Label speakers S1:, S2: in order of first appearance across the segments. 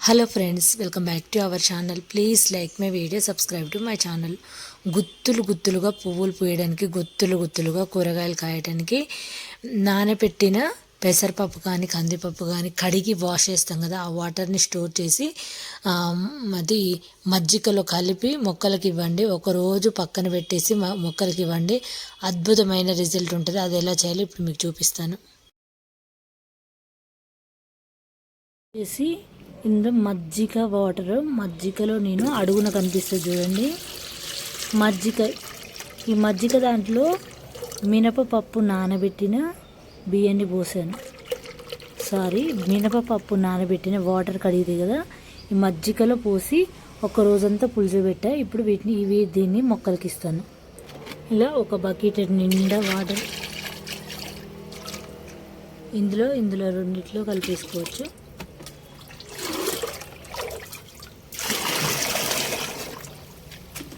S1: Hello friends welcome back to our channel please like my video subscribe to my channel గుత్తులు గుత్తులుగా పువ్వులు పూయడానికి గుత్తులు గుత్తులుగా కూరగాయలు కాయడానికి నానబెట్టిన పెసరపప్పు కానీ కందిపప్పు కానీ కడిగి వాష్ చేస్తాం కదా ఆ వాటర్ని స్టోర్ చేసి అది మజ్జిగలో కలిపి మొక్కలకి ఇవ్వండి. ఒకరోజు పక్కన పెట్టేసి మొక్కలకి ఇవ్వండి. అద్భుతమైన రిజల్ట్ ఉంటుంది. అది ఎలా చేయాలో ఇప్పుడు మీకు చూపిస్తాను. చేసి ఇందులో మజ్జిగ వాటర్ మజ్జిగలో నేను అడుగున కనిపిస్తుంది చూడండి. మజ్జిగ ఈ మజ్జిగ దాంట్లో మినపపప్పు నానబెట్టిన బియ్యాన్ని పోసాను. సారీ మినపపప్పు నానబెట్టిన వాటర్ కడిగితే కదా ఈ మజ్జిగలో పోసి ఒక రోజంతా పులిసబెట్టా ఇప్పుడు వీటిని ఇవి దీన్ని మొక్కలకి ఇస్తాను. ఇలా ఒక బకెట్ నిండా వాటర్ ఇందులో ఇందులో రెండిట్లో కలిపేసుకోవచ్చు.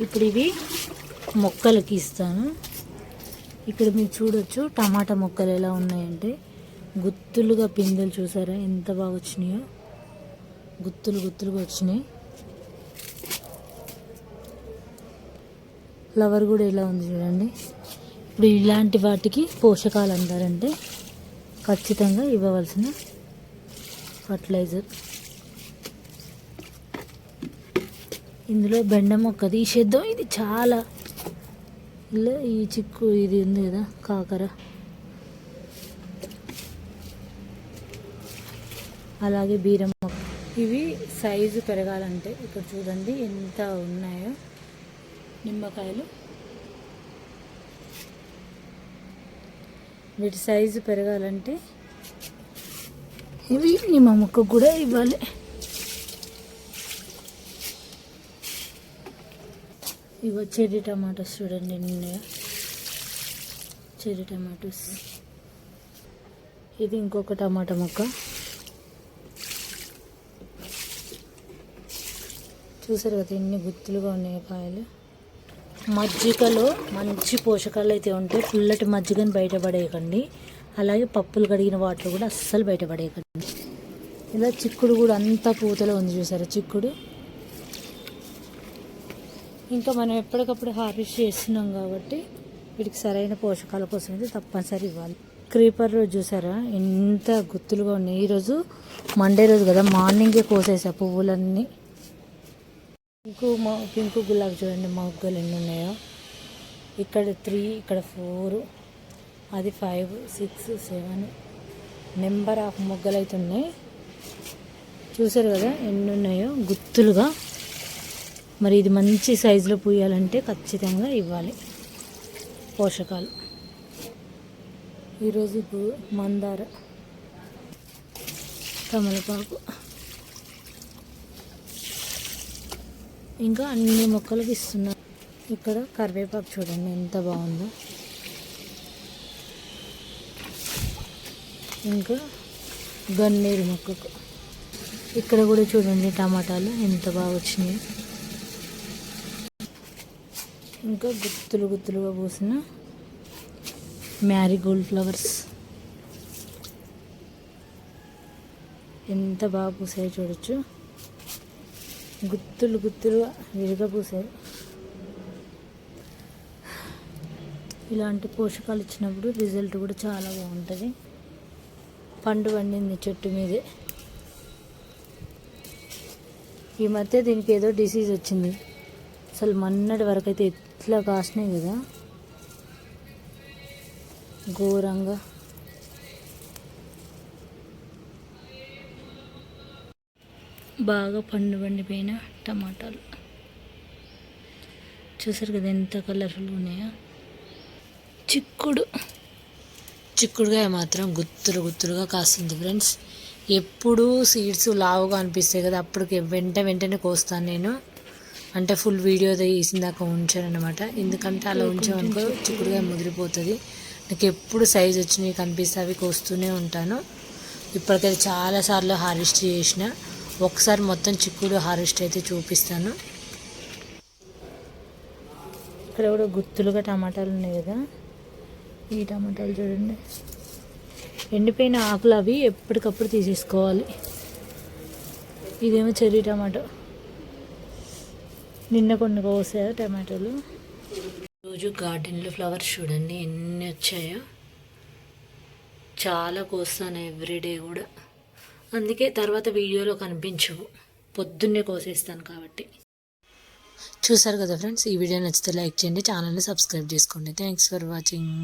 S1: ఇప్పుడు ఇవి మొక్కలకి ఇస్తాను. ఇక్కడ మీరు చూడొచ్చు టమాటా మొక్కలు ఎలా ఉన్నాయంటే గుత్తులుగా పిందెలు చూసారా? ఎంత బాగా వచ్చినాయో. గుత్తులు గుత్తులుగా వచ్చినాయి. ఫ్లవర్ కూడా ఎలా ఉంది చూడండి. ఇప్పుడు ఇలాంటి వాటికి పోషకాలు అంటారంటే ఖచ్చితంగా ఇవ్వవలసిన ఫర్టిలైజర్. ఇందులో బెండ మొక్క తీసేద్దాం ఇది చాలా ఇలా ఈ చిక్కు ఇది ఉంది కదా కాకర. అలాగే బీరం మొక్క ఇవి సైజు పెరగాలంటే ఇక్కడ చూడండి ఎంత ఉన్నాయో నిమ్మకాయలు. వీటి సైజు పెరగాలంటే ఇవి నిమ్మ మొక్క కూడా ఇవ్వాలి. ఇగో చెర్రీ టమాటోస్ చూడండి ఎన్ని ఉన్నాయో చెర్రీ టమాటోస్. ఇది ఇంకొక టమాటా మొక్క. చూసారు కదా ఎన్ని గుత్తులుగా ఉన్నాయి కాయలు. మజ్జిగలో మంచి పోషకాలు అయితే ఉంటాయి. పుల్లటి మజ్జిగని బయటపడేయకండి అలాగే పప్పులు కడిగిన వాటర్ కూడా అస్సలు బయటపడేయకండి ఇలా చిక్కుడు కూడా అంతా పూతలో ఉంది చూసారు చిక్కుడు? ఇంకా మనం ఎప్పటికప్పుడు హార్వెస్ట్ చేస్తున్నాం కాబట్టి వీటికి సరైన పోషకాల కోసం అయితే తప్పనిసరి ఇవ్వాలి. క్రీపర్ రోజు చూసారా? ఎంత గుత్తులుగా ఉన్నాయి. ఈరోజు మండే రోజు కదా మార్నింగే కోసేసా పువ్వులన్నీ. పింకు మా పింకు గులాబీ చూడండి మొగ్గలు ఎన్ని ఉన్నాయో. ఇక్కడ త్రీ ఇక్కడ ఫోర్ అది five six seven number of మొగ్గలు అయితే ఉన్నాయి. చూసారు కదా ఎన్ని ఉన్నాయో గుత్తులుగా. మరి ఇది మంచి సైజులో పూయాలంటే ఖచ్చితంగా ఇవ్వాలి పోషకాలు. ఈరోజు మందార తమలపాకు. ఇంకా అన్ని మొక్కలకి ఇస్తున్నారు ఇక్కడ కరివేపాకు చూడండి ఎంత బాగుందో. ఇంకా గన్నేరు మొక్కకు. ఇక్కడ కూడా చూడండి టమాటాలు ఎంత బాగా వచ్చినాయి. ఇంకా గుత్తులు గుత్తులుగా పూసిన మ్యారీగోల్డ్ ఫ్లవర్స్. ఎంత బాగా పూసాయో చూడొచ్చు. గుత్తులు గుత్తులుగా విరిగా పూసాయి. ఇలాంటి పోషకాలు ఇచ్చినప్పుడు రిజల్ట్ కూడా చాలా బాగుంటుంది. పండు పండింది చెట్టు మీదే. ఈ మధ్య దీనికి ఏదో డిసీజ్ వచ్చింది. అసలు మొన్నటి వరకు అయితే ఎట్లా కాసినాయి కదా. ఘోరంగా. బాగా పండు పండిపోయిన టమాటాలు. చూసారు కదా ఎంత కలర్ఫుల్గా ఉన్నాయో. చిక్కుడు. చిక్కుడుగా మాత్రం గుత్తులు గుత్తులుగా కాస్తుంది ఫ్రెండ్స్. ఎప్పుడూ సీడ్స్ లావుగా అనిపిస్తాయి కదా అప్పటికి వెంట వెంటనే కోస్తాను నేను. అంటే ఫుల్ వీడియో తీసిన దాకా ఉంచాను అనమాట ఎందుకంటే అలా ఉంచామనుకో చిక్కుడుగా ముదిరిపోతుంది. నాకు ఎప్పుడు సైజ్ వచ్చినవి కనిపిస్తే అవి కోస్తూనే ఉంటాను. ఇప్పటికైతే చాలాసార్లు హార్వెస్ట్ చేసిన. ఒకసారి మొత్తం చిక్కుడు హార్వెస్ట్ అయితే చూపిస్తాను. ఇక్కడ కూడా గుత్తులుగా టమాటాలు ఉన్నాయి కదా. ఈ టమాటాలు చూడండి. ఎండిపోయిన ఆకులు అవి ఎప్పటికప్పుడు తీసేసుకోవాలి. ఇదేమో చెర్రీ టమాటో. నిన్న కొన్ని కోసాయి టమాటోలు? రోజు గార్డెన్లో ఫ్లవర్స్ చూడండి ఎన్ని వచ్చాయో. చాలా కోస్తాను ఎవ్రీడే కూడా. అందుకే తర్వాత వీడియోలో కనిపించవు. పొద్దున్నే కోసేస్తాను కాబట్టి. చూసారు కదా ఫ్రెండ్స్ ఈ వీడియో నచ్చితే లైక్ చేయండి ఛానల్ని సబ్స్క్రైబ్ చేసుకోండి. Thanks for watching.